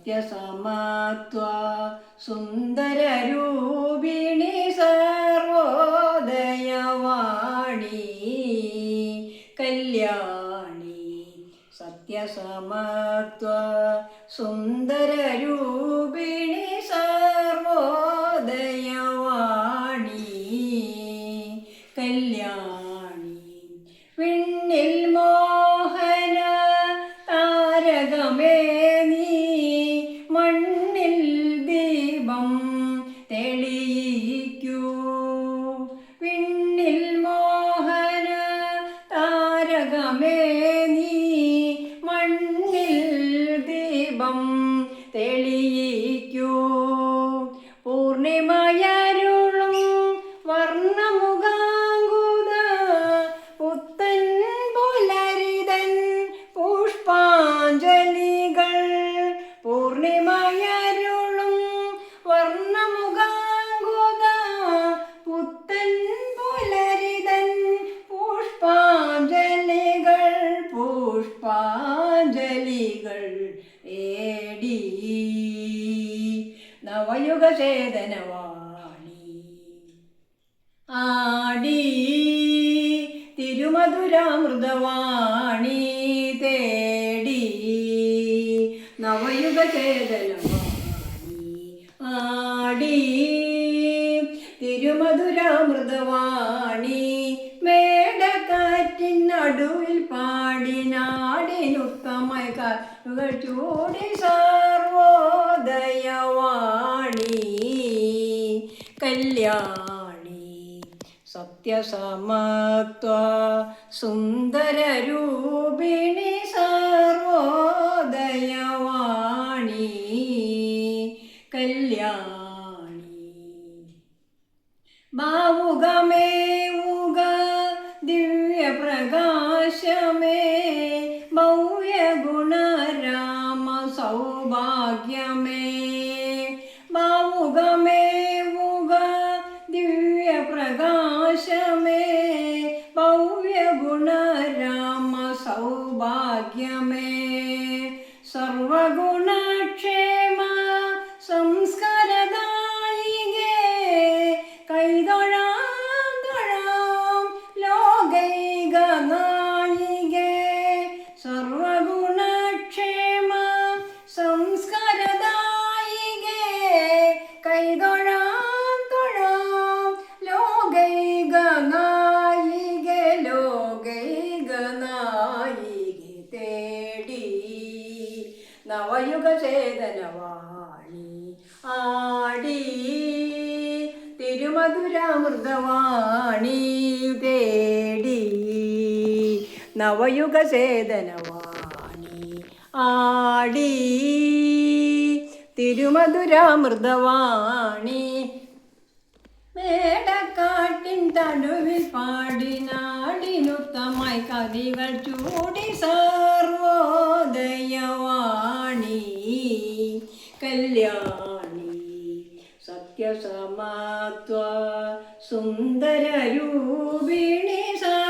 സത്യസമത്വ സുന്ദരരൂപിണി സർവോദയവാണി. കല്യാണി സത്യസമത്വ സുന്ദരരൂപിണി സർവോദയവാണി. കല്യാണി വിണ്ണിൽ മോഹന തെളിയിക്കൂ. പൂർണിമയരുളും ഏടി നവയുഗചേതനവാണി ആടി. തിരുമധുരാമൃതവാണി തേടി. നവയുഗചേതനവാണി ആടി. തിരുമധുരാമൃതവാണി മേടക്കാറ്റിൻ നടുവിൽ പാടിനാടിനുത്തമായി ചൂടി സർവോദയവാണി. കല്യാണി സത്യസമത്വ സുന്ദരരൂപിണി സർവോദയവാണി. കല്യാണി ഭാവുകമേവുക ഭവ്യഗുണരാമ സൗഭാഗ്യമേ. ഭാവുകമേവുക ദിവ്യപ്രകാശമേ ഭവ്യഗുണരാമ സൗഭാഗ്യമേ. നവയുഗ ചേതനവാണി ആടി തിരുമധുരാമൃതവാണി തേടി. നവയുഗ ചേതനവാണി ആടി തിരുമധുരാമൃതവാണി. മേടക്കാട്ടിൻ തടുവിൽ പാടിനാടിനുത്തമായി കവികൾ ചൂടി സർവോദയവാണി സത്യസമത്വ സുന്ദരൂപിണി സാ